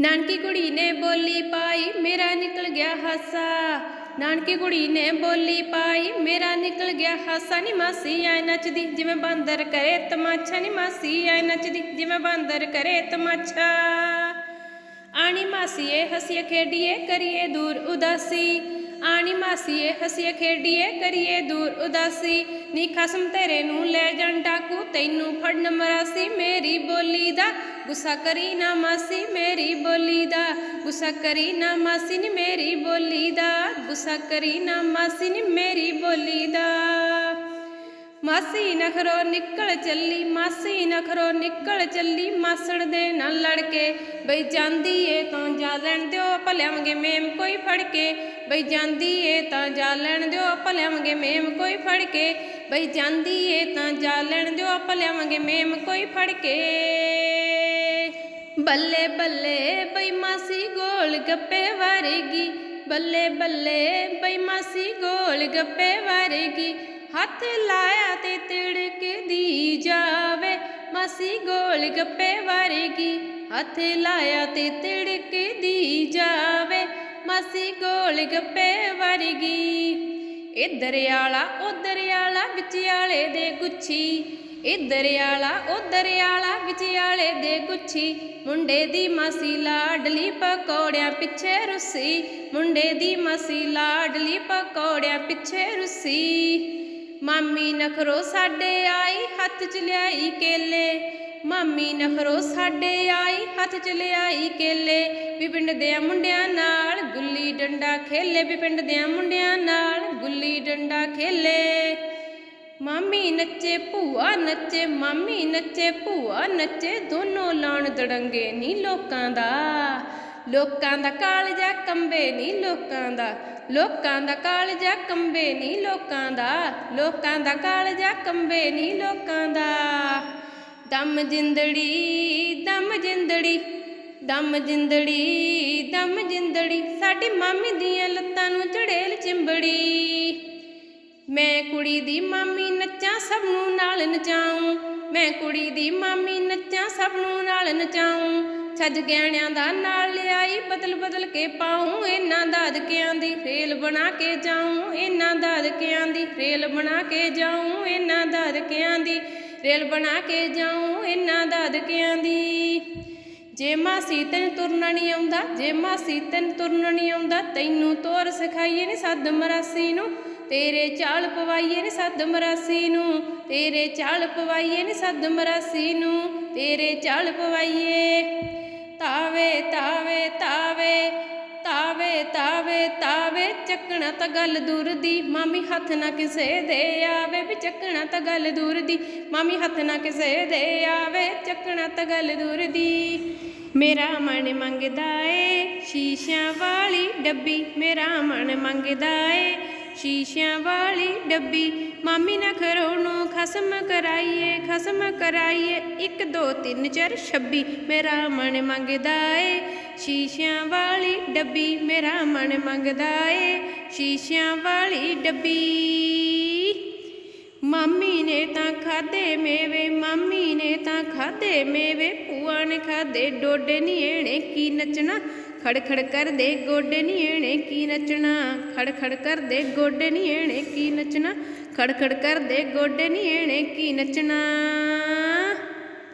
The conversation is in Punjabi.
ਨਾਨਕੀ ਕੁੜੀ ਨੇ ਬੋਲੀ ਪਾਈ, ਮੇਰਾ ਨਿਕਲ ਗਿਆ ਹਾਸਾ। ਨਾਨਕੀ ਕੁੜੀ ਨੇ ਬੋਲੀ ਪਾਈ, ਮੇਰਾ ਨਿਕਲ ਗਿਆ ਹਾਸਾ। ਨੀ ਮਾਸੀ ਐ ਨੱਚਦੀ, ਜਿਵੇਂ ਬਾਂਦਰ ਕਰੇ ਤਮਾਸ਼ਾ। ਨੀ ਮਾਸੀ ਐ ਨੱਚਦੀ, ਜਿਵੇਂ ਬਾਂਦਰ ਕਰੇ ਤਮਾਸ਼ਾ। ਆਣੀ ਮਾਸੀਏ, ਹਸੀਏ, ਖੇਡੀਏ, ਕਰੀਏ ਦੂਰ ਉਦਾਸੀ। ਆਣੀ ਮਾਸੀਏ, ਹਸੀਏ, ਖੇਡੀਏ, ਕਰੀਏ ਦੂਰ ਉਦਾਸੀ। ਨੀ ਖਸਮ ਤੇਰੇ ਨੂੰ ਲੈ ਜਾਣ ਡਾਕੂ, ਤੈਨੂੰ ਫੜਨ ਮਰਾਸੀ। ਮੇਰੀ ਬੋਲੀ ਦਾ ਗੁੱਸਾ ਕਰੀ ਨਾ ਮਾਸੀ ਮੇਰੀ ਬੋਲੀ ਦਾ, ਗੁੱਸਾ ਕਰੀ ਨਾ ਮਾਸੀ ਨੀ ਮੇਰੀ ਬੋਲੀ ਦਾ, ਗੁੱਸਾ ਕਰੀ ਨਾ ਮਾਸੀ ਨੀ ਮੇਰੀ ਬੋਲੀ ਦਾ। ਮਾਸੀ ਨਖਰੋ ਨਿਕਲ ਚੱਲੀ, ਮਾਸੀ ਨਖਰੋ ਨਿਕਲ ਚੱਲੀ, ਮਾਸੜ ਦੇ ਨਾਲ ਲੜ ਕੇ, ਬਈ ਜਾਂਦੀ ਏ ਤਾਂ ਜਾ ਲੈਣ ਦਿਓ ਭਲਿਆਂਗੇ ਮੇਮ ਕੋਈ ਫੜ ਕੇ, ਬਈ ਜਾਂਦੀ ਏ ਤਾਂ ਜਾ ਲੈਣ ਦਿਓ ਭਲਿਆਂਗੇ ਮੇਮ ਕੋਈ ਫੜ ਕੇ, ਬਈ ਜਾਂਦੀ ਏ ਤਾਂ ਜਾ ਲੈਣ ਦਿਓ ਭਲਿਆਂਗੇ ਮੇਮ ਕੋਈ ਫੜ ਕੇ। ਬੱਲੇ ਬੱਲੇ ਬਈ ਮਾਸੀ ਗੋਲ ਗੱਪੇ ਵਾਰੇਗੀ। ਬੱਲੇ ਬੱਲੇ ਬਈ ਮਾਸੀ ਗੋਲ ਗੱਪੇ ਵਾਰੇਗੀ। ਹੱਥ ਲਾਇਆ ਤੇ ਤਿੜਕਦੀ ਜਾਵੇ। ਮਾਸੀ ਗੋਲ ਗੱਪੇ ਵਾਰੇਗੀ। ਹੱਥ ਲਾਇਆ ਤੇ ਤਿੜਕਦੀ ਜਾਵੇ। ਮਾਸੀ ਗੋਲ ਗੱਪੇ ਵਾਰੇਗੀ। ਇੱਧਰ ਆਲਾ ਉੱਧਰ ਆਲਾ ਵਿਚਾਲੇ ਦੇ ਗੁੱਛੀ। ਇੱਧਰ ਆਲਾ ਉੱਧਰ ਦੇ ਗੁੱਛੀ। ਮੁੰਡੇ ਦੀ ਮਾਸੀ ਲਾਡਲੀ ਪਕੌੜਿਆਂ ਪਿੱਛੇ ਰੁੱਸੀ। ਮੁੰਡੇ ਦੀ ਮਾਸੀ ਲਾਡਲੀ ਪਕੌੜਿਆਂ ਪਿੱਛੇ ਰੁੱਸੀ। ਮਾਮੀ ਨਖਰੋ ਸਾਡੇ ਆਈ ਹੱਥ ਚ ਲਿਆਈ ਕੇਲੇ। ਮਾਮੀ ਨਖਰੋ ਸਾਡੇ ਆਈ ਹੱਥ ਚ ਲਿਆਈ ਕੇਲੇ। ਵੀ ਪਿੰਡ ਦੇ ਮੁੰਡਿਆਂ ਨਾਲ ਗੁੱਲੀ ਡੰਡਾ ਖੇਲੇ। ਵੀ ਪਿੰਡ ਦੇ ਮੁੰਡਿਆਂ ਨਾਲ ਗੁੱਲੀ ਡੰਡਾ ਖੇਲੇ। ਮਾਮੀ ਨੱਚੇ ਭੂਆ ਨੱਚੇ, ਮਾਮੀ ਨੱਚੇ ਭੂਆ ਨੱਚੇ, ਦੋਨੋਂ ਲਾਉਣ ਦੜੰਗੇ ਨੀ ਲੋਕਾਂ ਦਾ। ਲੋਕਾਂ ਦਾ ਕਾਲਜਾ ਕੰਬੇ ਨੀ ਲੋਕਾਂ ਦਾ। ਲੋਕਾਂ ਦਾ ਕਾਲਜਾ ਕੰਬੇ ਨੀ ਲੋਕਾਂ ਦਾ। ਲੋਕਾਂ ਦਾ ਕਾਲਜਾ ਕੰਬੇ ਨੀ ਲੋਕਾਂ ਦਾ। ਦਮ ਜਿੰਦੜੀ ਦਮ ਜਿੰਦੜੀ ਦਮ ਜਿੰਦੜੀ ਦਮ ਜਿੰਦੜੀ। ਸਾਡੀ ਮਾਮੀ ਦੀਆਂ ਲੱਤਾਂ ਨੂੰ ਚੜੇਲ ਚਿੰਬੜੀ। ਮੈਂ ਕੁੜੀ ਦੀ ਮਾਮੀ ਨੱਚਾਂ, ਸਭ ਨੂੰ ਨਾਲ ਨਚਾਉਂ ਮੈਂ ਕੁੜੀ ਦੀ ਮਾਮੀ ਨੱਚਾਂ, ਸਭ ਨੂੰ ਨਾਲ ਨਚਾਉਂ ਛੱਜ ਗਹਿਣਿਆਂ ਦਾ ਨਾਲ ਲਿਆਈ, ਬਦਲ ਬਦਲ ਕੇ ਪਾਉਂ ਇਹਨਾਂ ਦਾਦਕਿਆਂ ਦੀ ਰੇਲ ਬਣਾ ਕੇ ਜਾਉਂ ਇਹਨਾਂ ਦਾਦਕਿਆਂ ਦੀ ਰੇਲ ਬਣਾ ਕੇ ਜਾਉਂ ਇਹਨਾਂ ਦਾਦਕਿਆਂ ਦੀ ਰੇਲ ਬਣਾ ਕੇ ਜਾਉਂ ਇਹਨਾਂ ਦਾਦਕਿਆਂ ਦੀ ਜੇ ਮਾਸੀ ਤੈਨੂੰ ਤੁਰਨਾ ਨਹੀਂ ਆਉਂਦਾ, ਜੇ ਮਾਸੀ ਤੈਨੂੰ ਤੁਰਨਾ ਨਹੀਂ ਆਉਂਦਾ, ਤੈਨੂੰ ਤੋਰ ਸਿਖਾਈਏ ਨੀ ਸੱਦ ਮਰਾਸੀ ਨੂੰ। ਤੇਰੇ ਚਾਲ ਪਵਾਈਏ ਨੀ ਸੱਦ ਮਰਾਸੀ ਨੂੰ, ਤੇਰੇ ਚਾਲ ਪਵਾਈਏ ਨੀ ਸੱਦ ਮਰਾਸੀ ਨੂੰ, ਤੇਰੇ ਚਾਲ ਪਵਾਈਏ। ਤਾਵੇ ਤਾਵੇ ਤਾਵੇ ਤਾਵੇ ਤਾਵੇ ਤਾਵੇ, ਚੱਕਣਾ ਤਾਂ ਗੱਲ ਦੂਰ ਦੀ, ਮਾਮੀ ਹੱਥ ਨਾ ਕਿਸੇ ਦੇ ਆਵੇ ਵੀ ਚੱਕਣਾ ਤਾਂ ਗੱਲ ਦੂਰ ਦੀ, ਮਾਮੀ ਹੱਥ ਨਾ ਕਿਸੇ ਦੇ ਆਵੇ, ਚੱਕਣਾ ਤਾਂ ਗੱਲ ਦੂਰ ਦੀ। ਮੇਰਾ ਮਨ ਮੰਗਦਾ ਏ, ਸ਼ੀਸ਼ਿਆਂ ਵਾਲੀ ਡੱਬੀ ਮੇਰਾ ਮਨ ਮੰਗਦਾ ਏ ਸ਼ੀਸ਼ਿਆਂ ਵਾਲੀ ਡੱਬੀ, ਮਾਮੀ ਨਾ ਖਰੋ ਨੂੰ ਖਸਮ ਕਰਾਈਏ ਖਸਮ ਕਰਾਈਏ 1 2 3 4 26 ਮੇਰਾ ਮਨ ਮੰਗਦਾ ਏ। ਸ਼ੀਸ਼ਿਆਂ ਵਾਲੀ ਡੱਬੀ, ਮੇਰਾ ਮਨ ਮੰਗਦਾ ਏ। ਸ਼ੀਸ਼ਿਆਂ ਵਾਲੀ ਡੱਬੀ, ਮਾਮੀ ਨੇ ਤਾਂ ਖਾਦੇ ਮੇਵੇ, ਮਾਮੀ ਨੇ ਤਾਂ ਖਾਦੇ ਮੇਵੇ, ਭੂਆ ਨੇ ਖਾਦੇ ਡੋਡੇ ਨੀ ਏਣੇ ਕੀ ਨੱਚਣਾ। ਖੜ ਖੜ ਕਰਦੇ ਗੋਡੇ ਨੀ ਏਣੇ ਕੀ ਨੱਚਣਾ? ਖੜ ਖੜ ਕਰਦੇ ਗੋਡੇ ਨੀ ਏਣੇ ਕੀ ਨੱਚਣਾ? ਖੜ ਖੜ ਕਰਦੇ ਗੋਡੇ ਨੀ ਏਣੇ ਕੀ ਨੱਚਣਾ?